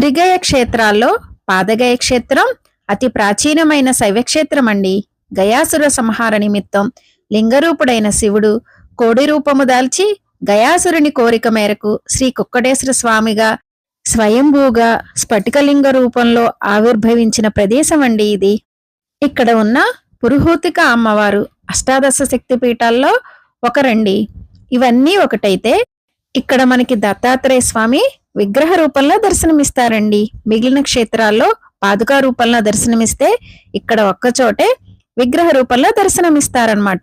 త్రిగయ క్షేత్రాల్లో పాదగయ క్షేత్రం అతి ప్రాచీనమైన శైవక్షేత్రం అండి గయాసుర సంహార నిమిత్తం లింగరూపుడైన శివుడు కోడి రూపము దాల్చి గయాసురుని కోరిక మేరకు శ్రీ కుక్కటేశ్వర స్వామిగా స్వయంభూగా స్ఫటికలింగ రూపంలో ఆవిర్భవించిన ప్రదేశం అండి ఇది. ఇక్కడ ఉన్న పురుహూతిక అమ్మవారు అష్టాదశ శక్తి పీఠాల్లో ఒకరండి. ఇవన్నీ ఒకటైతే ఇక్కడ మనకి దత్తాత్రేయ స్వామి విగ్రహ రూపంలో దర్శనమిస్తారండి. మిగిలిన క్షేత్రాల్లో పాదుకా రూపంలో దర్శనమిస్తే ఇక్కడ ఒక్కచోటే విగ్రహ రూపంలో దర్శనమిస్తారనమాట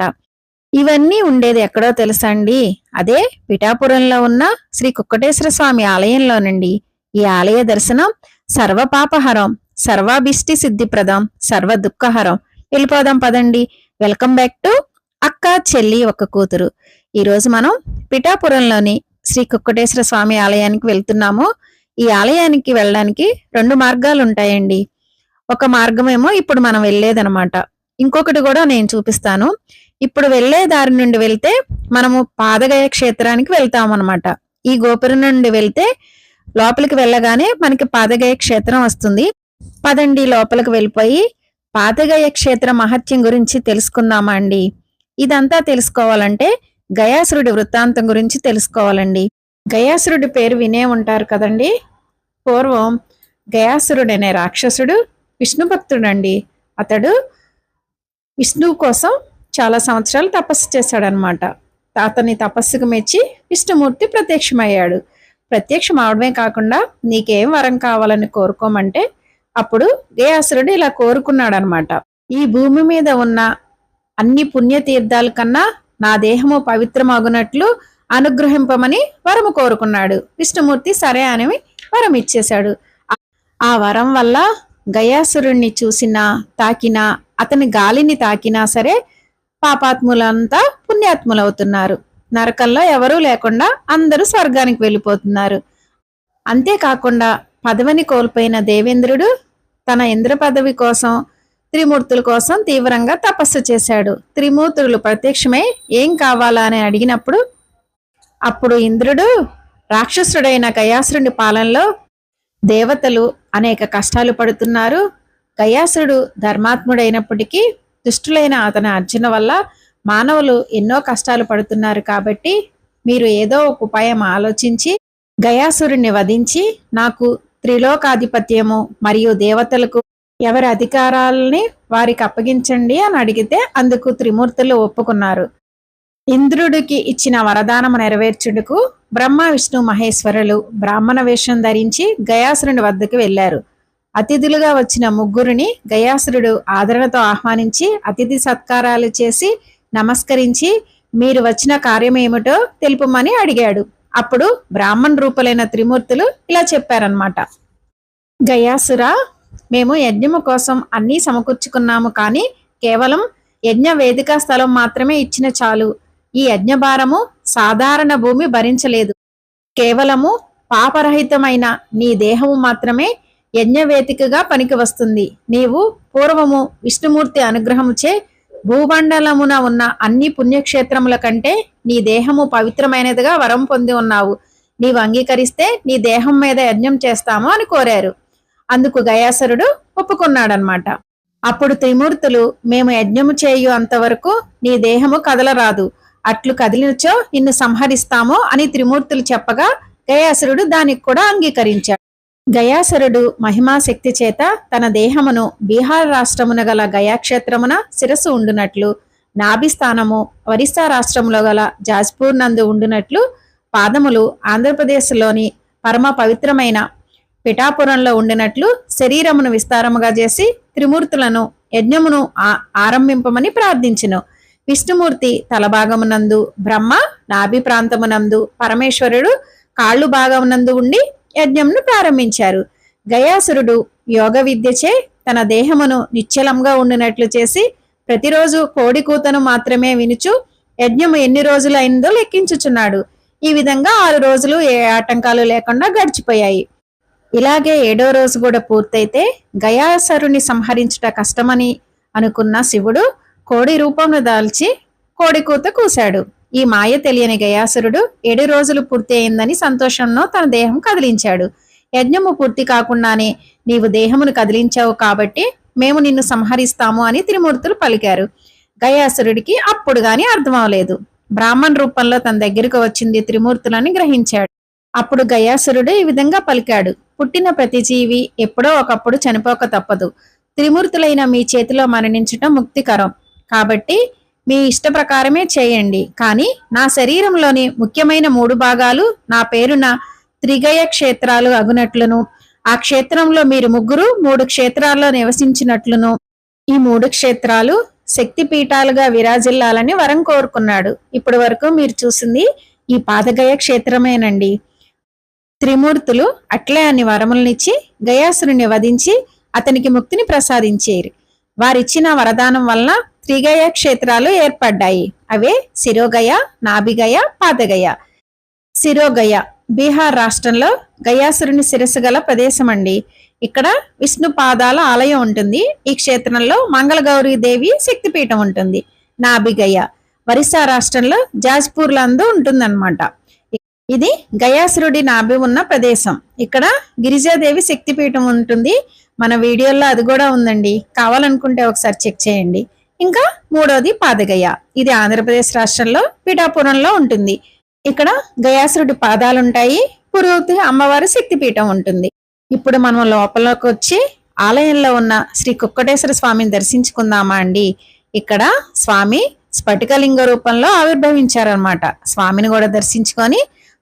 ఇవన్నీ ఉండేది ఎక్కడో తెలుసా అండి? అదే పిఠాపురంలో ఉన్న శ్రీ కుక్కటేశ్వర స్వామి ఆలయంలోనండి. ఈ ఆలయ దర్శనం సర్వ పాపహరం సర్వాభిష్టి సిద్ధిప్రదం సర్వ దుఃఖహరం వెళ్ళిపోదాం పదండి. వెల్కమ్ బ్యాక్ టు అక్క చెల్లి ఒక కూతురు. ఈరోజు మనం పిఠాపురంలోని శ్రీ కుక్కటేశ్వర స్వామి ఆలయానికి వెళ్తున్నాము. ఈ ఆలయానికి వెళ్ళడానికి రెండు మార్గాలు ఉంటాయండి. ఒక మార్గమేమో ఇప్పుడు మనం వెళ్ళేదనమాట. ఇంకొకటి కూడా నేను చూపిస్తాను. ఇప్పుడు వెళ్ళే దారి నుండి వెళ్తే మనము పాదగయ క్షేత్రానికి వెళ్తాం అనమాట ఈ గోపురం నుండి వెళ్తే లోపలికి వెళ్ళగానే మనకి పాదగయ క్షేత్రం వస్తుంది. పదండి లోపలికి వెళ్ళిపోయి పాదగయ క్షేత్ర మహత్యం గురించి తెలుసుకుందామా అండి? ఇదంతా తెలుసుకోవాలంటే గయాసురుడి వృత్తాంతం గురించి తెలుసుకోవాలండి. గయాసురుడి పేరు వినే ఉంటారు కదండి? పూర్వం గయాసురుడు అనే రాక్షసుడు విష్ణు భక్తుడండి అతడు విష్ణువు కోసం చాలా సంవత్సరాలు తపస్సు చేశాడనమాట అతని తపస్సుకు మెచ్చి విష్ణుమూర్తి ప్రత్యక్షమయ్యాడు. ప్రత్యక్షం అవడమే కాకుండా నీకేం వరం కావాలని కోరుకోమంటే అప్పుడు గయాసురుడు ఇలా కోరుకున్నాడనమాట ఈ భూమి మీద ఉన్న అన్ని పుణ్యతీర్థాల కన్నా నా దేహము పవిత్రమగునట్లు అనుగ్రహింపమని వరము కోరుకున్నాడు. విష్ణుమూర్తి సరే అని వరం ఇచ్చేశాడు ఆ- వరం వల్ల గయాసురుణ్ణి చూసినా తాకినా అతని గాలిని తాకినా సరే పాపాత్ములంతా పుణ్యాత్ములవుతున్నారు. నరకంలో ఎవరూ లేకుండా అందరూ స్వర్గానికి వెళ్ళిపోతున్నారు. అంతేకాకుండా పదవిని కోల్పోయిన దేవేంద్రుడు తన ఇంద్ర పదవి కోసం త్రిమూర్తుల కోసం తీవ్రంగా తపస్సు చేశాడు. త్రిమూర్తులు ప్రత్యక్షమై ఏం కావాలా అని అడిగినప్పుడు అప్పుడు ఇంద్రుడు రాక్షసుడైన గయాసురుని పాలనలో దేవతలు అనేక కష్టాలు పడుతున్నారు. గయాసురుడు ధర్మాత్ముడైనప్పటికీ దుష్టులైన అతని అర్జున వల్ల మానవులు ఎన్నో కష్టాలు పడుతున్నారు కాబట్టి మీరు ఏదో ఒక ఉపాయం ఆలోచించి గయాసురుణ్ణి వధించి నాకు త్రిలోకాధిపత్యము మరియు దేవతలకు ఎవరి అధికారాలని వారికి అప్పగించండి అని అడిగితే అందుకు త్రిమూర్తులు ఒప్పుకున్నారు. ఇంద్రుడికి ఇచ్చిన వరదానము నెరవేర్చుటకు బ్రహ్మ విష్ణు మహేశ్వరులు బ్రాహ్మణ వేషం ధరించి గయాసురుని వద్దకు వెళ్ళారు అతిథులుగా వచ్చిన ముగ్గురిని గయాసురుడు ఆదరణతో ఆహ్వానించి అతిథి సత్కారాలు చేసి నమస్కరించి మీరు వచ్చిన కార్యమేమిటో తెలుపమని అడిగాడు. అప్పుడు బ్రాహ్మణ రూపులైన త్రిమూర్తులు ఇలా చెప్పారనమాట గయాసురా మేము యజ్ఞము కోసం అన్నీ సమకూర్చుకున్నాము కానీ కేవలం యజ్ఞ వేదిక స్థలం మాత్రమే ఇచ్చిన చాలు. ఈ యజ్ఞభారము సాధారణ భూమి భరించలేదు. కేవలము పాపరహితమైన నీ దేహము మాత్రమే యజ్ఞవేదికగా పనికి వస్తుంది. నీవు పూర్వము విష్ణుమూర్తి అనుగ్రహముచే భూమండలమున ఉన్న అన్ని పుణ్యక్షేత్రముల కంటే నీ దేహము పవిత్రమైనదిగా వరం పొంది ఉన్నావు. నీవు అంగీకరిస్తే నీ దేహం మీద యజ్ఞం చేస్తాము అని కోరారు. అందుకు గయాసరుడు ఒప్పుకున్నాడనమాట అప్పుడు త్రిమూర్తులు మేము యజ్ఞము చేయు అంతవరకు నీ దేహము కదలరాదు. అట్లు కదిలినచో నిన్ను సంహరిస్తాము అని త్రిమూర్తులు చెప్పగా గయాసురుడు దానికి కూడా అంగీకరించాడు. గయాసురుడు మహిమాశక్తి చేత తన దేహమును బీహార్ రాష్ట్రమున గల గయాక్షేత్రమున శిరస్సు ఉండునట్లు నాభిస్థానము ఒరిస్సా రాష్ట్రములో గల జాజ్పూర్ నందు ఉండునట్లు పాదములు ఆంధ్రప్రదేశ్లోని పరమ పవిత్రమైన పిఠాపురంలో ఉండినట్లు శరీరమును విస్తారముగా చేసి త్రిమూర్తులను యజ్ఞమును ఆ- ఆరంభింపమని ప్రార్థించెను. విష్ణుమూర్తి తలభాగమునందు బ్రహ్మ నాభి ప్రాంతమునందు పరమేశ్వరుడు కాళ్ళు భాగమునందు ఉండి యజ్ఞంను ప్రారంభించారు. గయాసురుడు యోగ విద్యచే తన దేహమును నిశ్చలంగా ఉండినట్లు చేసి ప్రతిరోజు కోడి కూతను మాత్రమే వినుచు యజ్ఞము ఎన్ని రోజులైందో లెక్కించుచున్నాడు. ఈ విధంగా ఆరు రోజులు ఏ ఆటంకాలు లేకుండా గడిచిపోయాయి. ఇలాగే ఏడో రోజు కూడా పూర్తయితే గయాసరుని సంహరించుట కష్టమని అనుకున్న శివుడు కోడి రూపంను దాల్చి కోడి కూత కూశాడు. ఈ మాయ తెలియని గయాసురుడు ఏడు రోజులు పూర్తి అయిందని సంతోషంలో తన దేహం కదిలించాడు. యజ్ఞము పూర్తి కాకుండానే నీవు దేహమును కదిలించావు కాబట్టి మేము నిన్ను సంహరిస్తాము అని త్రిమూర్తులు పలికారు. గయాసురుడికి అప్పుడు గాని అర్థమవలేదు. బ్రాహ్మణ్ రూపంలో తన దగ్గరకు వచ్చింది త్రిమూర్తులని గ్రహించాడు. అప్పుడు గయాసురుడు ఈ విధంగా పలికాడు. పుట్టిన ప్రతి జీవి ఎప్పుడో ఒకప్పుడు చనిపోక తప్పదు. త్రిమూర్తులైన మీ చేతిలో మరణించటం ముక్తికరం. కాబట్టి మీ ఇష్ట ప్రకారమే చేయండి. కానీ నా శరీరంలోని ముఖ్యమైన మూడు భాగాలు నా పేరున త్రిగయ క్షేత్రాలు అగునట్లును. ఆ క్షేత్రంలో మీరు ముగ్గురు మూడు క్షేత్రాల్లో నివసించినట్లును. ఈ మూడు క్షేత్రాలు శక్తి పీఠాలుగా విరాజిల్లాలని వరం కోరుకున్నాడు. ఇప్పటి వరకు మీరు చూసింది ఈ పాదగయ క్షేత్రమేనండి. త్రిమూర్తులు అట్లే అని వరములనిచ్చి గయాసురుని వధించి అతనికి ముక్తిని ప్రసాదించేరు. వారిచ్చిన వరదానం వలన త్రిగయ క్షేత్రాలు ఏర్పడ్డాయి. అవే శిరోగయ నాభిగయ పాదగయ. శిరోగయ బీహార్ రాష్ట్రంలో గయాసురుని శిరస్సు గల ప్రదేశం అండి ఇక్కడ విష్ణు పాదాల ఆలయం ఉంటుంది. ఈ క్షేత్రంలో మంగళగౌరీ దేవి శక్తిపీఠం ఉంటుంది. నాభిగయ ఒరిస్సా రాష్ట్రంలో జాజ్పూర్ లందు ఉంటుందన్నమాట. ఇది గయాసురుడి నాభి ఉన్న ప్రదేశం. ఇక్కడ గిరిజాదేవి శక్తిపీఠం ఉంటుంది. మన వీడియోలో అది కూడా ఉందండి. కావాలనుకుంటే ఒకసారి చెక్ చేయండి. ఇంకా మూడోది పాదగయ. ఇది ఆంధ్రప్రదేశ్ రాష్ట్రంలో పిఠాపురంలో ఉంటుంది. ఇక్కడ గయాసురుడి పాదాలుంటాయి. ఉంటాయి అమ్మవారి శక్తిపీఠం ఉంటుంది. ఇప్పుడు మనం లోపలకు వచ్చి ఆలయంలో ఉన్న శ్రీ కుక్కటేశ్వర స్వామిని దర్శించుకుందామా అండి? ఇక్కడ స్వామి స్ఫటికలింగ రూపంలో ఆవిర్భవించారనమాట స్వామిని కూడా దర్శించుకొని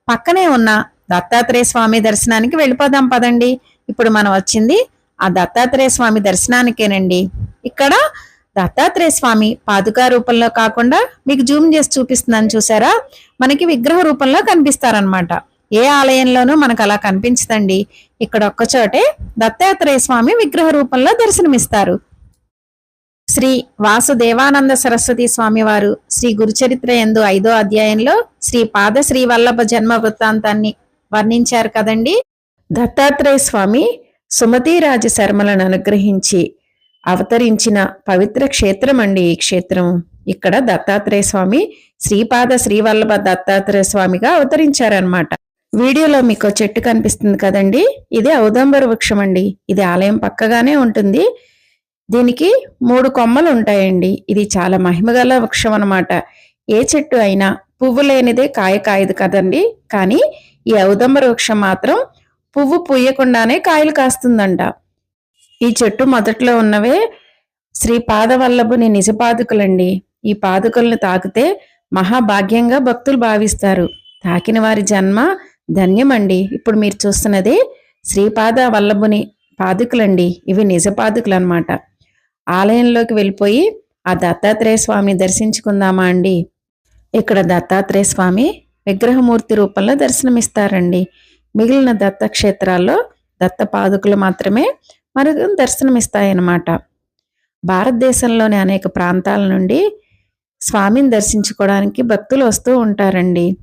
పక్కనే ఉన్న దత్తాత్రేయ స్వామి దర్శనానికి వెళ్ళిపోదాం పదండి. ఇప్పుడు మనం వచ్చింది ఆ దత్తాత్రేయ స్వామి దర్శనానికేనండి. ఇక్కడ దత్తాత్రేయ స్వామి పాదుకా రూపంలో కాకుండా మీకు జూమ్ చేసి చూపిస్తున్నాను చూసారా? మనకి విగ్రహ రూపంలో కనిపిస్తారనమాట ఏ ఆలయంలోనూ మనకు అలా కనిపించదండి. ఇక్కడ ఒక్కచోటే దత్తాత్రేయ స్వామి విగ్రహ రూపంలో దర్శనమిస్తారు. శ్రీ వాసుదేవానంద సరస్వతి స్వామి వారు శ్రీ గురుచరిత్ర ఎందు ఐదో అధ్యాయంలో శ్రీ పాద శ్రీ వల్లభ జన్మ వృత్తాంతాన్ని వర్ణించారు కదండి. దత్తాత్రేయ స్వామి సుమతీరాజ శర్మలను అనుగ్రహించి అవతరించిన పవిత్ర క్షేత్రం అండి ఈ క్షేత్రం. ఇక్కడ దత్తాత్రేయ స్వామి శ్రీపాద శ్రీవల్లభ దత్తాత్రేయ స్వామిగా అవతరించారనమాట వీడియోలో మీకు చెట్టు కనిపిస్తుంది కదండి. ఇది ఔదంబర వృక్షం అండి ఇది ఆలయం పక్కగానే ఉంటుంది. దీనికి మూడు కొమ్మలు ఉంటాయండి ఇది చాలా మహిమగల వృక్షం అనమాట ఏ చెట్టు అయినా పువ్వు లేనిదే కాయ కాయదు కదండి. కానీ ఈ ఔదంబర వృక్షం మాత్రం పువ్వు పూయకుండానే కాయలు కాస్తుందంట. ఈ చెట్టు మొదట్లో ఉన్నవే శ్రీ పాదవల్లభుని నిజపాదుకులండి. ఈ పాదుకలను తాకితే మహాభాగ్యంగా భక్తులు భావిస్తారు. తాకిన వారి జన్మ ధన్యమండి. ఇప్పుడు మీరు చూస్తున్నది శ్రీపాద వల్లభుని పాదుకులండి. ఇవి నిజ పాదుకులు అనమాట ఆలయంలోకి వెళ్ళిపోయి ఆ దత్తాత్రేయ స్వామిని దర్శించుకుందామా అండి? ఇక్కడ దత్తాత్రేయ స్వామి విగ్రహమూర్తి రూపంలో దర్శనమిస్తారండి. మిగిలిన దత్త క్షేత్రాల్లో దత్త పాదుకులు మాత్రమే మనకు దర్శనమిస్తాయన్నమాట. భారతదేశంలోని అనేక ప్రాంతాల నుండి స్వామిని దర్శించుకోవడానికి భక్తులు వస్తూ ఉంటారండి.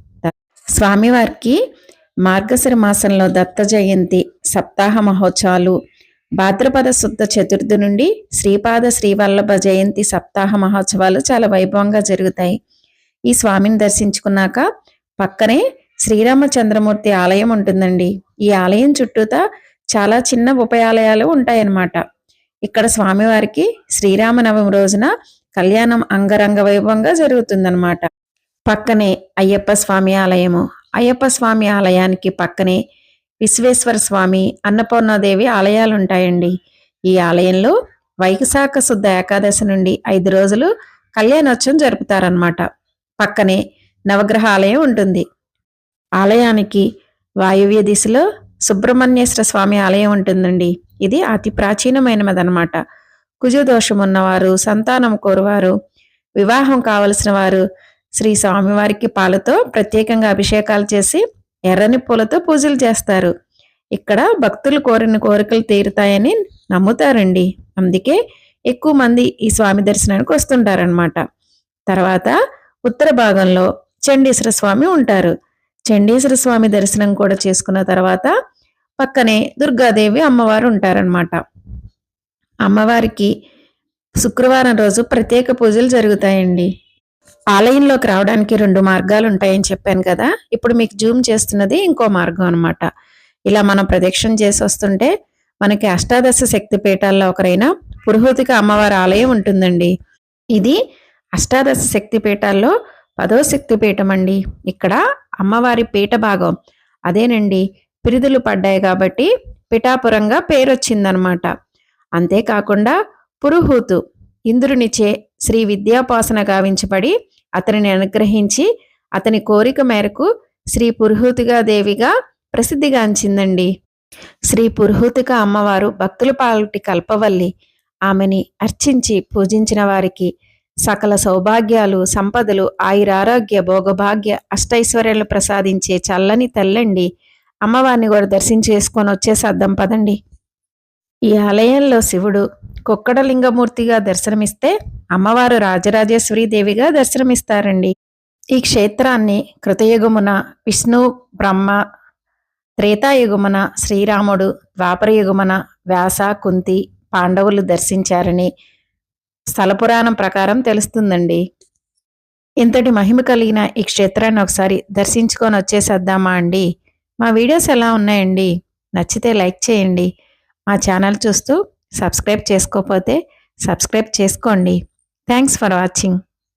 స్వామివారికి మార్గశిర మాసంలో దత్త జయంతి సప్తాహ మహోత్సవాలు భాద్రపద శుద్ధ చతుర్థి నుండి శ్రీపాద శ్రీవల్లభ జయంతి సప్తాహ మహోత్సవాలు చాలా వైభవంగా జరుగుతాయి. ఈ స్వామిని దర్శించుకున్నాక పక్కనే శ్రీరామచంద్రమూర్తి ఆలయం ఉంటుందండి. ఈ ఆలయం చుట్టూతా చాలా చిన్న ఉపయాలయాలు ఉంటాయన్నమాట. ఇక్కడ స్వామివారికి శ్రీరామనవమి రోజున కళ్యాణం అంగరంగ వైభవంగా జరుగుతుందన్నమాట. పక్కనే అయ్యప్ప స్వామి ఆలయము. అయ్యప్ప స్వామి ఆలయానికి పక్కనే విశ్వేశ్వర స్వామి అన్నపూర్ణాదేవి ఆలయాలు ఉంటాయండి ఈ ఆలయంలో వైశాఖ శుద్ధ ఏకాదశి నుండి ఐదు రోజులు కళ్యాణోత్సవం జరుపుతారనమాట పక్కనే నవగ్రహ ఆలయం ఉంటుంది. ఆలయానికి వాయువ్య దిశలో సుబ్రహ్మణ్యేశ్వర స్వామి ఆలయం ఉంటుందండి. ఇది అతి ప్రాచీనమైనదనమాట కుజదోషం ఉన్నవారు సంతానం కోరువారు వివాహం కావలసిన వారు శ్రీ స్వామివారికి పాలతో ప్రత్యేకంగా అభిషేకాలు చేసి ఎర్రని పూలతో పూజలు చేస్తారు. ఇక్కడ భక్తులు కోరిన కోరికలు తీరుతాయని నమ్ముతారండి. అందుకే ఎక్కువ మంది ఈ స్వామి దర్శనానికి వస్తుంటారనమాట తర్వాత ఉత్తర భాగంలో చండీశ్వర స్వామి ఉంటారు. చండీశ్వర స్వామి దర్శనం కూడా చేసుకున్న తర్వాత పక్కనే దుర్గాదేవి అమ్మవారు ఉంటారనమాట అమ్మవారికి శుక్రవారం రోజు ప్రత్యేక పూజలు జరుగుతాయండి. ఆలయంలోకి రావడానికి రెండు మార్గాలు ఉంటాయని చెప్పాను కదా. ఇప్పుడు మీకు జూమ్ చేస్తున్నది ఇంకో మార్గం అనమాట ఇలా మనం ప్రదక్షిణ చేసి వస్తుంటే మనకి అష్టాదశ శక్తి పీఠాల్లో ఒకరైన పురుహూతిక అమ్మవారి ఆలయం ఉంటుందండి. ఇది అష్టాదశ శక్తి పీఠాల్లో పదో శక్తి పీఠం అండి. ఇక్కడ అమ్మవారి పీఠ భాగం. అదేనండి పిరిదులు పడ్డాయి కాబట్టి పిఠాపురంగా పేరొచ్చిందనమాట అంతేకాకుండా పురుహూతు ఇంద్రునిచే శ్రీ విద్యాపాసన గావించబడి అతనిని అనుగ్రహించి అతని కోరిక మేరకు శ్రీ పురుహూతిగా దేవిగా ప్రసిద్ధిగాంచిందండి శ్రీ పురుహూతిక అమ్మవారు భక్తుల పాలటి కల్పవల్లి ఆమెని అర్చించి పూజించిన వారికి సకల సౌభాగ్యాలు సంపదలు ఆయురారోగ్య భోగభాగ్య అష్టైశ్వర్యాలు ప్రసాదించే చల్లని తల్లండి. అమ్మవారిని కూడా దర్శించేసుకొని వచ్చేసేద్దాం పదండి. ఈ ఆలయంలో శివుడు కుక్కడలింగమూర్తిగా దర్శనమిస్తే అమ్మవారు రాజరాజేశ్వరి దేవిగా దర్శనమిస్తారండి. ఈ క్షేత్రాన్ని కృతయుగమున విష్ణు బ్రహ్మ త్రేతాయుగమున శ్రీరాముడు ద్వాపరయుగమున వ్యాస కుంతి పాండవులు దర్శించారని స్థల పురాణం ప్రకారం తెలుస్తుందండి. ఇంతటి మహిమ కలిగిన ఈ క్షేత్రాన్ని ఒకసారి దర్శించుకొని వచ్చేసేద్దామా అండి? మా వీడియోస్ ఎలా ఉన్నాయండి? నచ్చితే లైక్ చేయండి. మా ఛానల్ చూస్తూ సబ్స్క్రైబ్ చేసుకోకపోతే సబ్స్క్రైబ్ చేసుకోండి. Thanks for watching